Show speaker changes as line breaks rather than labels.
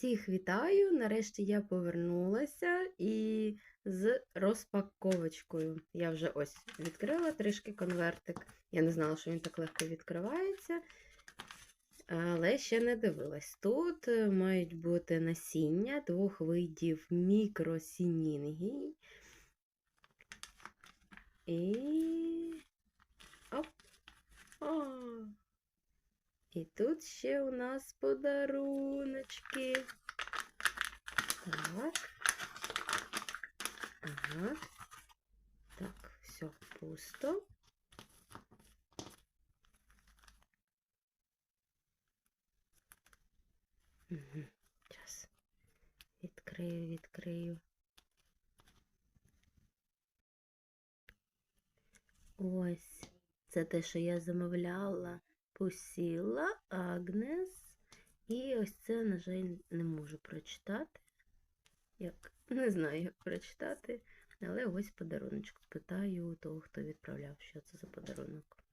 Всіх вітаю! Нарешті я повернулася і з розпаковочкою. Я вже ось відкрила трішки конвертик. Я не знала, що він так легко відкривається, але ще не дивилась. Тут е, мають бути насіння двох видів мікросінінгій. І. І тут ще у нас подаруночки. Так. Ага. Так, все пусто. Угу. Зараз. Відкрию, відкрию. Ось. Це те, що я замовляла. Посіла Агнес. І ось це, на жаль, не можу прочитати. Як? Не знаю, як прочитати. Але ось подаруночок. Спитаю того, хто відправляв, що це за подарунок.